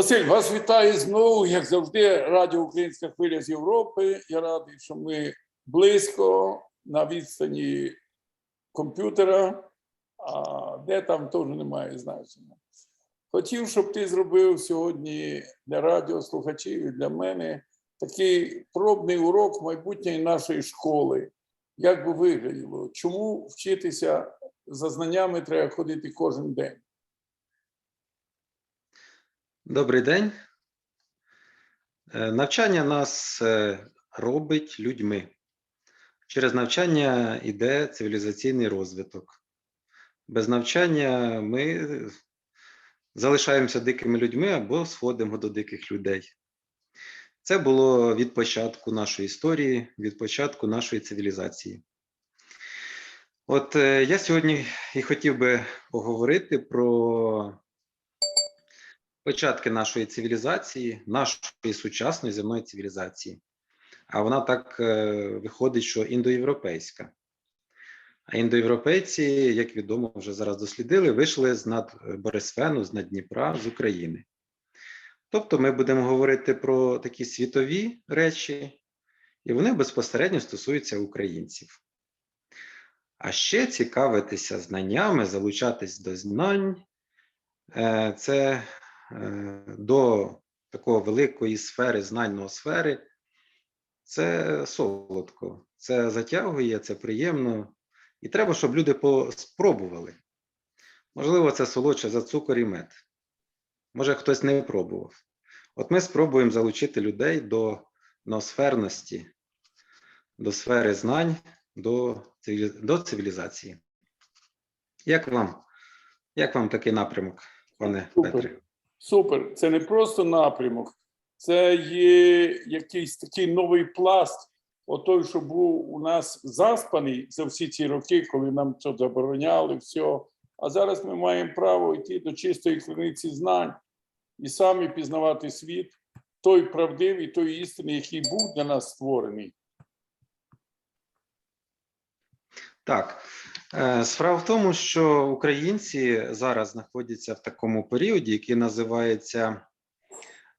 Василь, вас вітаю знову, як завжди, Радіо Українська хвиля з Європи. Я радий, що ми близько на відстані комп'ютера, а де там теж немає значення. Хотів, щоб ти зробив сьогодні для радіослухачів і для мене такий пробний урок майбутньої нашої школи. Як би вигляділо? Чому вчитися за знаннями треба ходити кожен день? Добрий день. Е, Навчання нас е, робить людьми. Через навчання йде цивілізаційний розвиток. Без навчання ми залишаємося дикими людьми або сходимо до диких людей. Це було від початку нашої історії, від початку нашої цивілізації. От е, я сьогодні і хотів би поговорити про початки нашої цивілізації, нашої сучасної земної цивілізації. А вона так е, виходить, що індоєвропейська. А індоєвропейці, як відомо, вже зараз дослідили, вийшли з над Борисфену, з над Дніпра, з України. Тобто ми будемо говорити про такі світові речі, і вони безпосередньо стосуються українців. А ще цікавитися знаннями, залучатись до знань е, це е, до такого великої сфери, знань сфери, це солодко, це затягує, це приємно. І треба, щоб люди спробували. Можливо, це солодше за цукор і мед. Може, хтось не пробував. От ми спробуємо залучити людей до ноосферності, до сфери знань, до, до цивілізації. Як вам? Як вам такий напрямок, пане. Петре? Супер. Це не просто напрямок, це є якийсь такий новий пласт. Отой, що був у нас заспаний за всі ці роки, коли нам це забороняли, все. А зараз ми маємо право йти до чистої криниці знань і самі пізнавати світ, той правдивий, той істинний, який був для нас створений. Так, справа в тому, що українці зараз знаходяться в такому періоді, який називається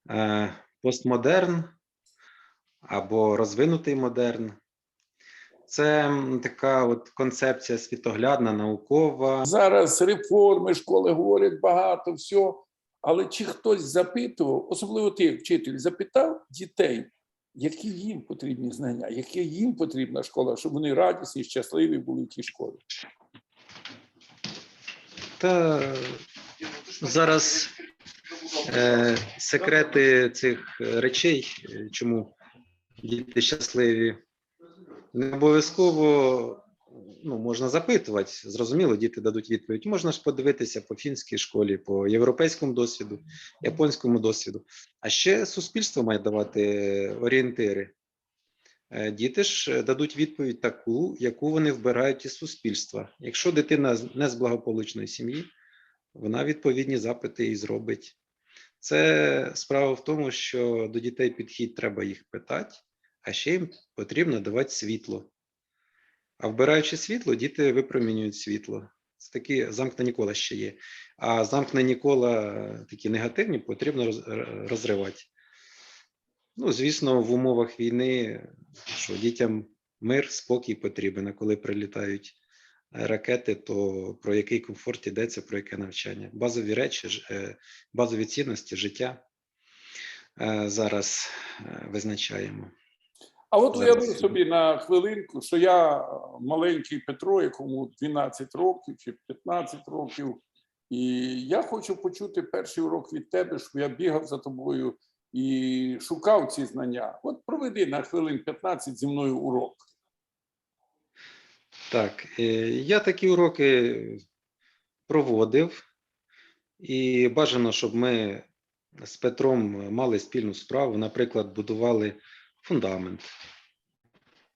е, постмодерн або розвинутий модерн. Це така от концепція світоглядна, наукова. Зараз реформи, школи говорять багато, все. Але чи хтось запитував, особливо ти, вчитель, запитав дітей, які їм потрібні знання, яка їм потрібна школа, щоб вони радісні, щасливі були в тій школі. Та зараз е, секрети цих е, речей, е, чому діти щасливі, не обов'язково ну, можна запитувати. Зрозуміло, діти дадуть відповідь. Можна ж подивитися по фінській школі, по європейському досвіду, японському досвіду. А ще суспільство має давати орієнтири. Е, Діти ж дадуть відповідь таку, яку вони вбирають із суспільства. Якщо дитина не з благополучної сім'ї, вона відповідні запити і зробить. Це справа в тому, що до дітей підхід треба їх питати, а ще їм потрібно давати світло. А вбираючи світло, діти випромінюють світло. Це такі замкнені кола ще є. А замкнені кола, е, такі негативні, потрібно розривати. Ну, звісно, в умовах війни, що дітям мир, спокій потрібен, а коли прилітають е, ракети, то про який комфорт йдеться, про яке навчання. Базові речі, е, базові цінності життя зараз визначаємо. А от уяви собі на хвилинку, що я е, маленький Петро, якому 12 років чи 15 років, і я хочу почути перший урок від тебе, щоб я бігав за тобою і шукав ці знання. От проведи на хвилин 15 зі мною урок. Так, е, я такі уроки проводив, і бажано, щоб ми з Петром мали спільну справу, наприклад, будували фундамент.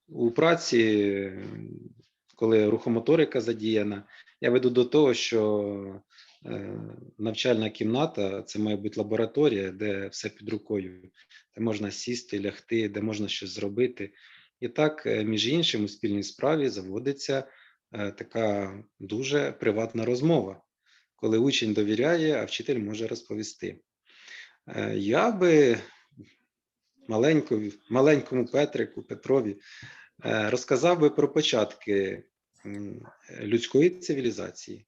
У праці, коли рухомоторика задіяна, я веду до того, що е, навчальна кімната це має бути лабораторія, де все під рукою, де можна сісти, лягти, де можна щось зробити. І так, е, між іншим, у спільній справі заводиться е, така дуже приватна розмова, коли учень довіряє, а вчитель може розповісти. Я би маленькому, маленькому Петрику Петрові е, розказав би про початки людської цивілізації.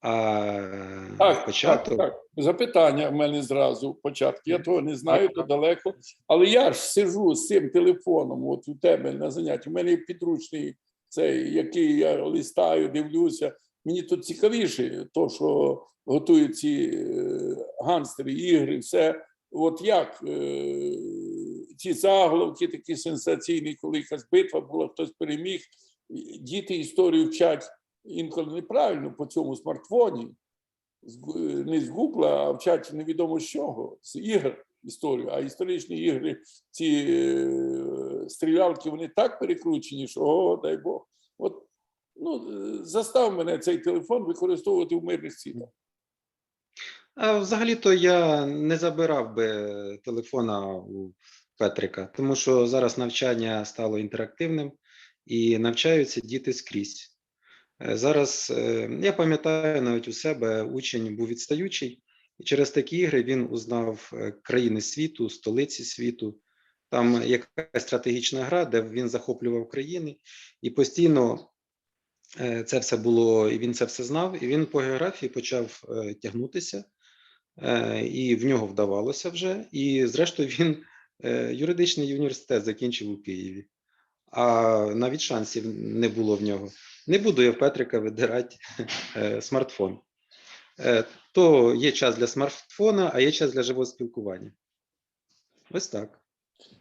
А Так, початок так, так. Запитання в мене зразу початку. Я того не знаю, то далеко. Але я ж сижу з цим телефоном, от у тебе на занятті. У мене підручний цей, який я листаю, дивлюся. Мені тут цікавіше, то, що готують ці е, ганстери, ігри, все. От як е, ці заголовки такі сенсаційні, коли якась битва була, хтось переміг. Діти історію вчать інколи неправильно по цьому смартфоні не з Гугла, а вчать невідомо з чого, з ігр історію. А історичні ігри, ці е, стрілялки, вони так перекручені, що о, дай Бог. От ну, е, застав мене цей телефон використовувати в мирних цілях. А взагалі-то я не забирав би телефона у Петрика, тому що зараз навчання стало інтерактивним і навчаються діти скрізь. Е, Зараз е, я пам'ятаю, навіть у себе учень був відстаючий, і через такі ігри він узнав е, країни світу, столиці світу. Там якась стратегічна гра, де він захоплював країни, і постійно це все було, і він це все знав, і він по географії почав тягнутися. Е, і в нього вдавалося вже. І, зрештою, він е, юридичний університет закінчив у Києві, а навіть шансів не було в нього. Не буду я в Петрика видирати е, смартфон. То є час для смартфона, а є час для живого спілкування. Ось так.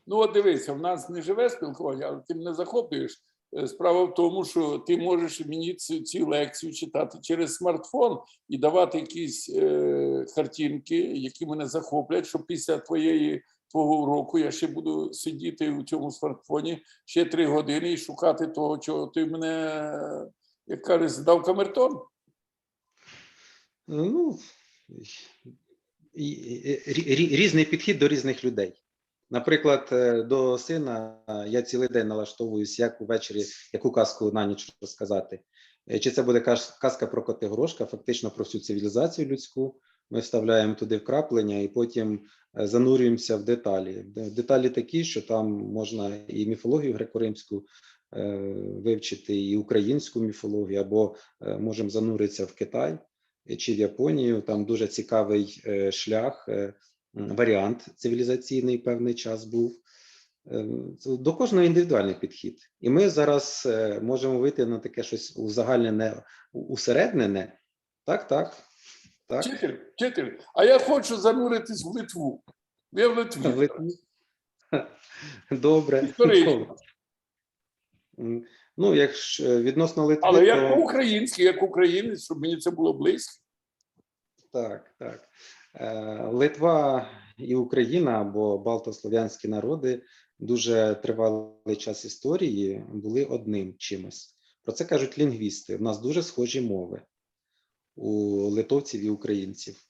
Ну, от дивися, в нас не живе спілкування, але ти мене захоплюєш. Е, Справа в тому, що ти можеш мені цю, цю лекцію читати через смартфон і давати якісь е, картинки, які мене захоплять, що після твоєї твого уроку я ще буду сидіти у цьому смартфоні ще три години і шукати того, чого ти мене, як кажеш, здав камертон. Ну, різний підхід до різних людей. Наприклад, е, до сина е, я цілий день налаштовуюсь, як увечері яку казку на ніч розказати. Е, Чи це буде казка про Котигорошка, фактично про всю цивілізацію людську. Ми вставляємо туди вкраплення і потім занурюємося в деталі. Деталі такі, що там можна і міфологію греко-римську вивчити, і українську міфологію, або можемо зануритися в Китай чи в Японію. Там дуже цікавий шлях, варіант цивілізаційний певний час був. Е, До кожного індивідуальний підхід. І ми зараз е, можемо вийти на таке щось узагальнене, усереднене. Так, так. Так. Вчитель, вчитель, а я хочу зануритись в Литву. Я в Литві. В Литві. Добре. Ну, якщо відносно Литви, Але то... як по-українськи, як українець, щоб мені це було близько. Так, так. Е, Литва і Україна або балтослов'янські народи дуже тривалий час історії були одним чимось. Про це кажуть лінгвісти. У нас дуже схожі мови у литовців і українців.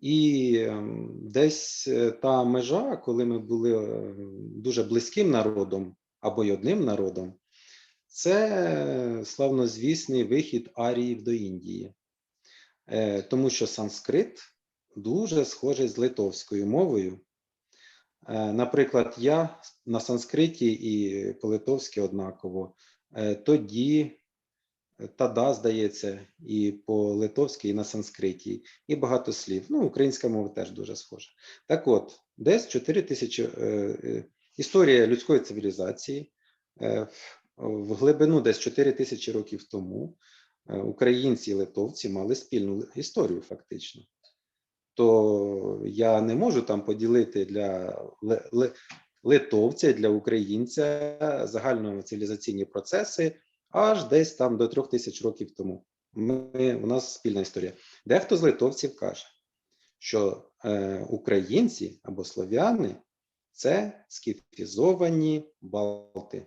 І ем, десь е, та межа, коли ми були е, дуже близьким народом або й одним народом, це славнозвісний вихід аріїв до Індії. Тому що санскрит дуже схожий з литовською мовою. Е, Наприклад, я на санскриті і по-литовськи однаково. Е, Тоді, е, тада, здається, і по-литовськи, і на санскриті, і багато слів. Ну, українська мова теж дуже схожа. Так от, десь 4 тисячі історія людської цивілізації в- глибину десь 4 тисячі років тому українці і литовці мали спільну історію, фактично. То я не можу там поділити для ли- ли- литовця, для українця загальноцивілізаційні процеси аж десь там до трьох тисяч років тому. Ми, у нас спільна історія. Дехто з литовців каже, що е, українці або слов'яни це скіфізовані балти.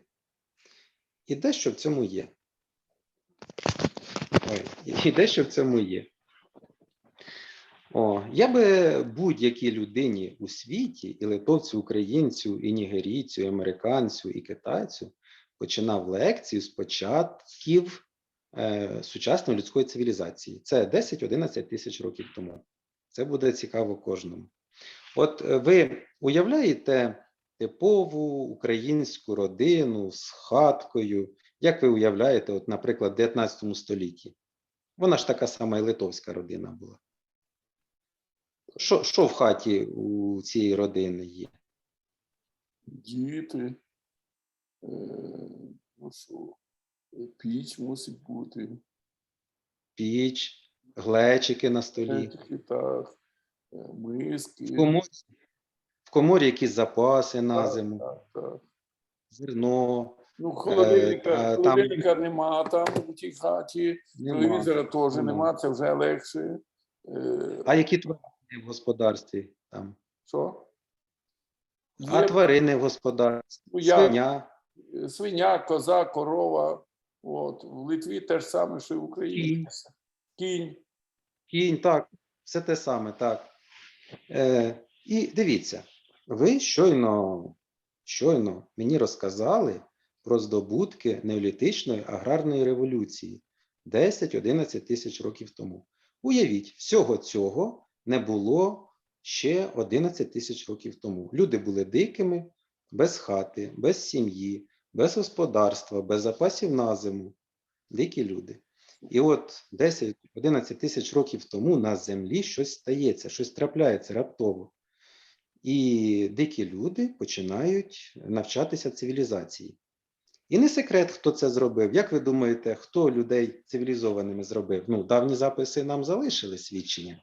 І дещо в цьому є. Ой, і дещо в цьому є. О, я би будь-якій людині у світі, і литовцю, українцю, і нігерійцю, і американцю, і китайцю починав лекцію з початків е, сучасної людської цивілізації. Це 10-11 тисяч років тому. Це буде цікаво кожному. От е, ви уявляєте типову українську родину з хаткою, як ви уявляєте, от, наприклад, в 19 столітті? Вона ж така сама і литовська родина була. Що, що в хаті у цієї родини є? Діти. Е, ну що, е, піч мусить бути. Піч, глечики на столі. Тільки так. е, Миски. В коморі, в коморі якісь запаси на Так, зиму, Так, так. зерно. Ну, холодильника, а, там- холодильника нема там у тій хаті, Нема. телевізора теж Нема. нема, це вже легше. Е, А які тварини в господарстві там? що? А Є, тварини в господарстві? ну, я- Свиня, свиня, коза, корова. От. В Литві те ж саме, що і в Україні. Кінь. Кінь. кінь, так, все те саме, так. Е, і дивіться, ви щойно, щойно мені розказали про здобутки неолітичної аграрної революції 10-11 тисяч років тому. Уявіть, всього цього не було ще 11 тисяч років тому. Люди були дикими, без хати, без сім'ї, без господарства, без запасів на зиму. Дикі люди. І от 10-11 тисяч років тому на землі щось стається, щось трапляється раптово. І дикі люди починають навчатися цивілізації. І не секрет, хто це зробив. Як ви думаєте, хто людей цивілізованими зробив? Ну, давні записи нам залишили свідчення.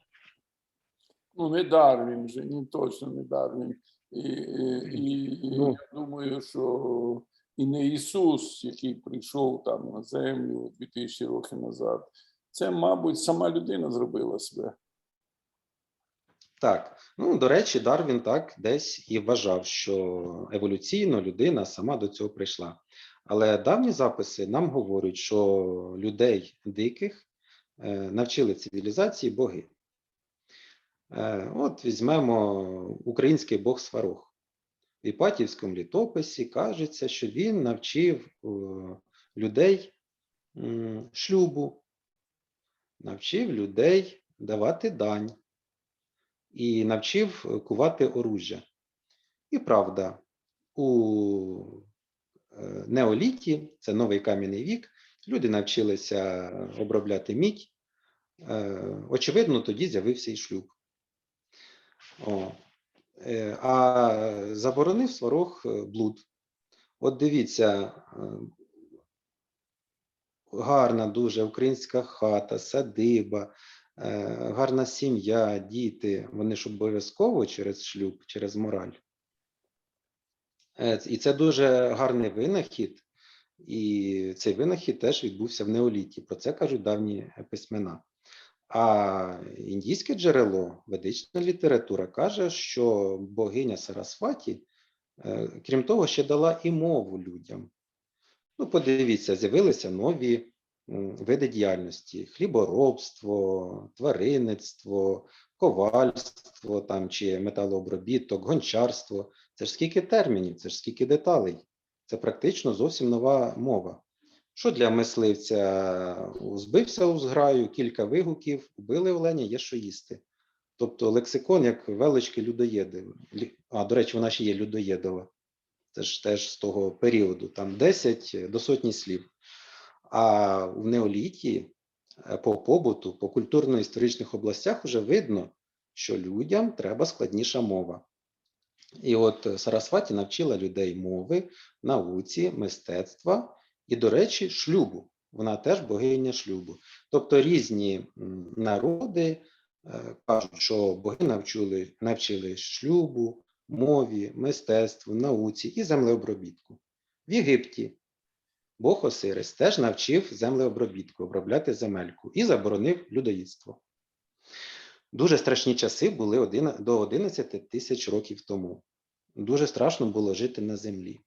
Ну, не Дарвін вже, ні, точно не Дарвін. І, і, і, Ну. я думаю, що і не Ісус, який прийшов там на землю 2000 років назад. Це, мабуть, сама людина зробила себе. Так, ну до речі, Дарвін так десь і вважав, що еволюційно людина сама до цього прийшла. Але давні записи нам говорять, що людей диких е, навчили цивілізації боги. Е, от візьмемо український бог Сварог. В Іпатівському літописі кажеться, що він навчив е, людей шлюбу, навчив людей давати дань і навчив кувати оружжя. І правда, у е, неоліті, це новий кам'яний вік, люди навчилися обробляти мідь. Очевидно, тоді з'явився і шлюб. О. Е, А заборонив сварог е, блуд. От дивіться, е, гарна дуже українська хата, садиба, гарна сім'я, діти, вони ж обов'язково через шлюб, через мораль. І це дуже гарний винахід, і цей винахід теж відбувся в неоліті. Про це кажуть давні письмена. А індійське джерело, ведична література каже, що богиня Сарасваті, е, крім того, ще дала і мову людям. Ну, подивіться, з'явилися нові види діяльності: хліборобство, тваринництво, ковальство там, чи металообробіток, гончарство. Це ж скільки термінів, це ж скільки деталей. Це практично зовсім нова мова. Що для мисливця збився у зграю, кілька вигуків, убили оленя, є що їсти. Тобто лексикон як велички людоєдів. Лі- А, до речі, вона ще є людоєдова. Це ж теж з того періоду, там 10 до сотні слів. А в неоліті е, по побуту, по культурно-історичних областях вже видно, що людям треба складніша мова. І от е, Сарасваті навчила людей мови, науці, мистецтва і, до речі, шлюбу. Вона теж богиня шлюбу. Тобто різні народи е, кажуть, що боги навчили, навчили шлюбу, мові, мистецтву, науці і землеобробітку. В Єгипті Бог Осирис теж навчив землеобробітку, обробляти земельку і заборонив людоїдство. Дуже страшні часи були до 11 тисяч років тому. Дуже страшно було жити на землі.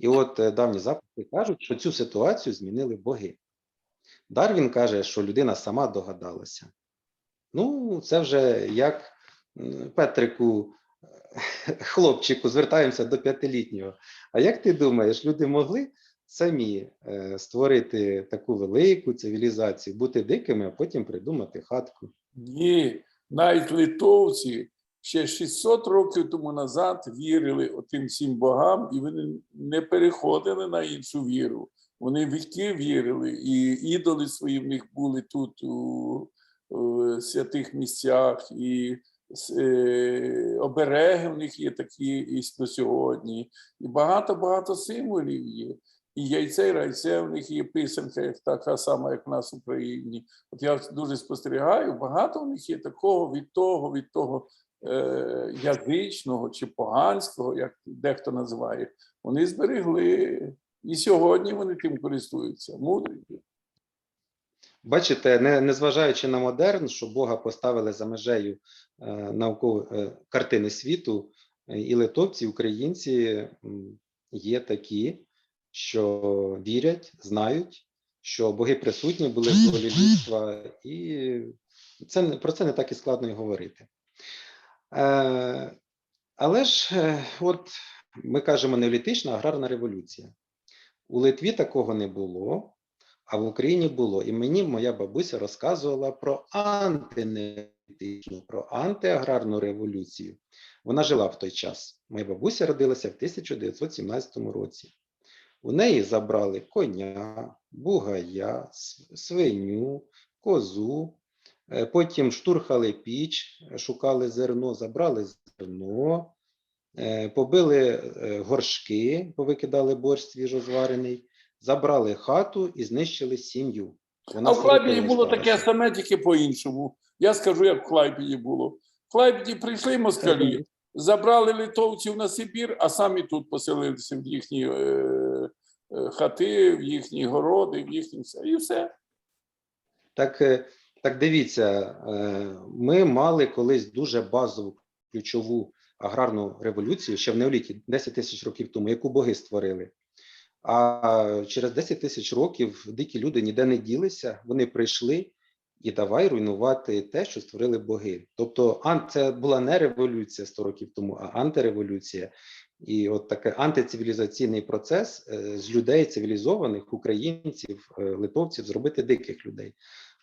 І от е, давні записи кажуть, що цю ситуацію змінили боги. Дарвін каже, що людина сама догадалася. Ну, це вже як Петрику, е, хлопчику, звертаємося до п'ятилітнього. А як ти думаєш, люди могли самі е, створити таку велику цивілізацію, бути дикими, а потім придумати хатку? Ні, навіть литовці ще 600 років тому назад вірили отим всім богам, і вони не переходили на іншу віру. Вони віки вірили, і ідоли свої в них були тут у, у святих місцях, і е, обереги в них є такі і до сьогодні. І багато-багато символів є. І яйце, і райце в них є писанка, як така сама, як в нас в Україні. От я дуже спостерігаю, багато в них є такого від того, від того язичного чи поганського, як дехто називає. Вони зберегли. І сьогодні вони тим користуються. Мудрі. Бачите, не, незважаючи на модерн, що Бога поставили за межею е, наукової е, картини світу, е, і литовці, і українці є такі, що вірять, знають, що боги присутні були в долі людства, і це про це не так і складно і говорити. Е, але ж, е, от ми кажемо неолітична аграрна революція. У Литві такого не було. А в Україні було. І мені моя бабуся розказувала про антинеолітичну, про антиаграрну революцію. Вона жила в той час. Моя бабуся родилася в 1917 році. У неї забрали коня, бугая, свиню, козу. Е, Потім штурхали піч, шукали зерно, забрали зерно, е, побили е, горшки, повикидали борщ свіжозварений, забрали хату і знищили сім'ю. А в сиротою було таке саме, тільки по-іншому. Я скажу, як в Клайпеді було. В Клайпеді прийшли москалі, забрали литовців на Сибір, а самі тут поселилися в їхні е, е, хати, в їхні городи, в їхні все. І все. Так, так дивіться, е, ми мали колись дуже базову ключову аграрну революцію ще в неоліті, 10 тисяч років тому, яку боги створили. А через 10 тисяч років дикі люди ніде не ділися, вони прийшли і давай руйнувати те, що створили боги. Тобто, це була не революція 100 років тому, а антиреволюція. І от такий антицивілізаційний процес е, з людей цивілізованих, українців, е, литовців, зробити диких людей.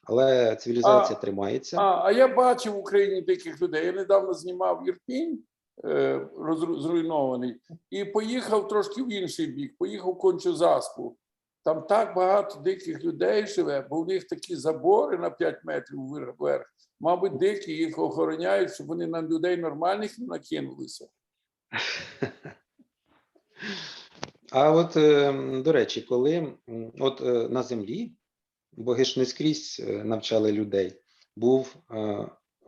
Але цивілізація А- тримається. А, а я бачив в Україні диких людей. Я недавно знімав Ірпінь, е, зруйнований, і поїхав трошки в інший бік, поїхав в кончу заспу. Там так багато диких людей живе, бо в них такі забори на 5 метрів вверх. Мабуть, дикі їх охороняють, щоб вони на людей нормальних не накинулися. А от, е, до речі, коли от е, на землі боги ж не скрізь е, навчали людей, був е,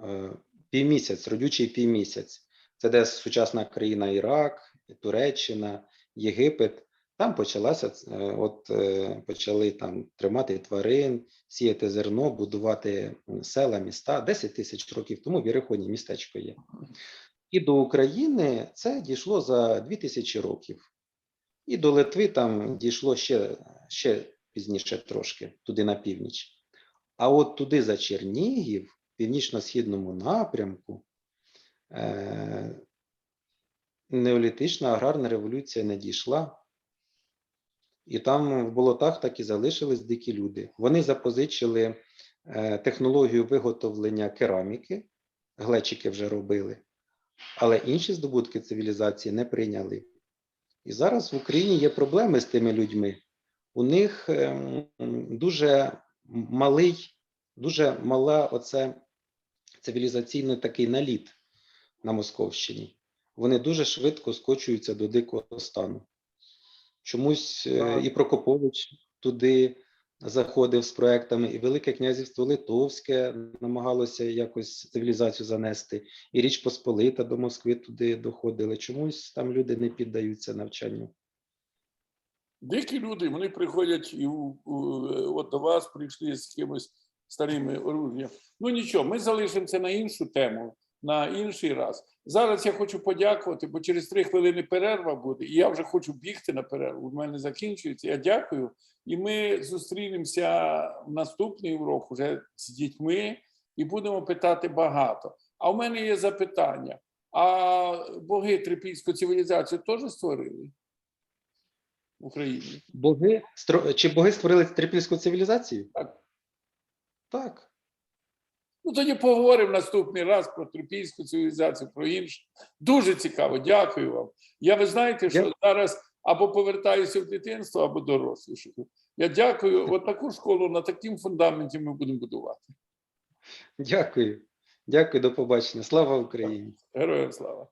е, півмісяць, родючий півмісяць. Це де сучасна країна Ірак, Туреччина, Єгипет. Там почалася от почали там тримати тварин, сіяти зерно, будувати села, міста. 10 тисяч років тому в Єрихоні містечко є. І до України це дійшло за 2000 років. І до Литви там дійшло ще, ще пізніше трошки, туди на північ. А от туди за Чернігів, в північно-східному напрямку, е- неолітична аграрна революція не дійшла. І там в болотах так і залишились дикі люди. Вони запозичили е, технологію виготовлення кераміки, глечики вже робили, але інші здобутки цивілізації не прийняли. І зараз в Україні є проблеми з тими людьми. У них ем, дуже малий, дуже мала оце цивілізаційний такий наліт на Московщині. Вони дуже швидко скочуються до дикого стану. Чомусь е, і Прокопович туди заходив з проектами, і Велике князівство Литовське намагалося якось цивілізацію занести, і Річ Посполита до Москви туди доходили. Чомусь там люди не піддаються навчанню. Дикі люди, вони приходять і от до вас прийшли з якимось старими оружієм. Ну нічого, ми залишимо це на іншу тему, на інший раз. Зараз я хочу подякувати, бо через три хвилини перерва буде, і я вже хочу бігти на перерву. У мене закінчується. Я дякую. І ми зустрінемося в наступний урок вже з дітьми і будемо питати багато. А в мене є запитання: а боги трипільську цивілізацію теж створили Україні? Боги стро- чи боги створили трипільську цивілізацію? Так. Так. Ну тоді поговоримо наступний раз про трипільську цивілізацію, про інше. Дуже цікаво. Дякую вам. Я ви знаєте, що Дя- зараз або повертаюся в дитинство, або дорослішаю. Я дякую. От таку школу на такому фундаменті ми будемо будувати. Дякую. Дякую, до побачення. Слава Україні! Героям слава.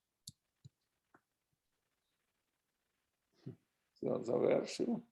Все, завершую.